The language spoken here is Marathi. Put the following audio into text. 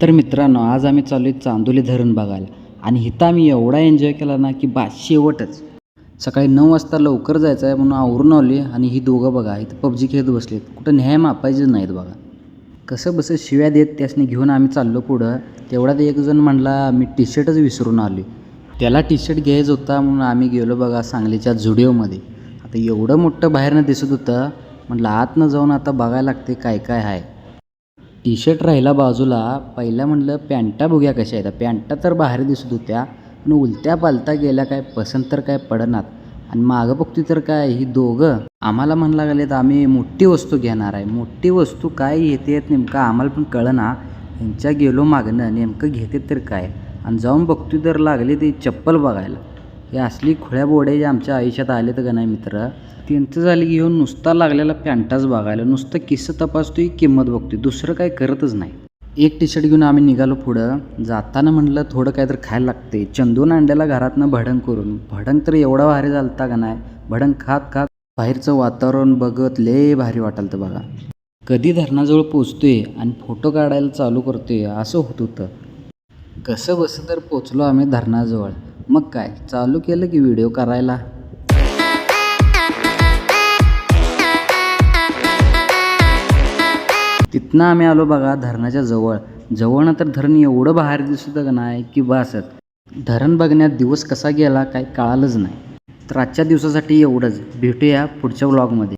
तर मित्रांनो आज आम्ही चालू आहे चांदोली धरण बघायला. आणि इथं आम्ही एवढा एन्जॉय केला ना की बा शेवटच. सकाळी नऊ वाजता लवकर जायचं आहे म्हणून आवरून आली आणि ही दोघं बघा इथं पबजी खेळत बसलेत. कुठं न्याय मापायचे नाहीत बघा. कसं बसं शिव्या देत त्यासनी घेऊन आम्ही चाललो पुढं. तेवढ्यात एक जण म्हणला मी टी शर्टच विसरून आलो त्याला टी शर्ट घ्यायचं होता म्हणून आम्ही गेलो बघा सांगलीच्या झुडिओमध्ये आता एवढं मोठं बाहेरनं दिसत होतं. म्हटलं आतनं जाऊन आता बघायला लागते काय काय आहे टी शर्ट राहिला बाजूला पहिला म्हटलं पॅन्टा बघूया कशा आहेत. पॅन्टा तर बाहेर दिसत होत्या पण उलट्या पालता गेल्या काय पसंत तर काय पडनात. आणि मागं बघतोय तर काय ही दोघं आम्हाला म्हणला गेले तर आम्ही मोठी वस्तू घेणार आहे. मोठी वस्तू काय येते आहेत नेमकं आम्हाला पण कळना. ह्यांच्या गेलो मागणं नेमकं घेते तर काय? आणि जाऊन बघतोय तर लागले ते चप्पल बघायला. हे असली खुळ्या बोड्या जे आमच्या आयुष्यात आले तर का नाही मित्र त्यांचं झालं की येऊन नुसता लागलेला पॅन्टाच बघायला नुसतं किस्सं तपासतोय किंमत बघतोय दुसरं काय करतच नाही. एक टी शर्ट घेऊन आम्ही निघालो पुढं जाताना म्हटलं थोडं काय तर खायला लागते चंदून आणलेला घरातनं भडंग करून भडंग तर एवढा भारी झालता का नाही भडंग खात खात बाहेरचं वातावरण बघत लय भारी वाटालतं बघा. कधी धरणाजवळ पोचतोय आणि फोटो काढायला चालू करतोय असं होत होतं. कसं बसं तर पोचलो आम्ही धरणाजवळ. मग काय चालू केलं की व्हिडिओ करायला? तिथनं आम्ही आलो बघा धरणाच्या जवळ. जवळनं तर धरण एवढं बाहेर दिसत का नाही की बसत धरण बघण्यात दिवस कसा गेला काय कळालंच नाही. तर आजच्या दिवसासाठी एवढंच. भेटूया पुढच्या व्लॉगमध्ये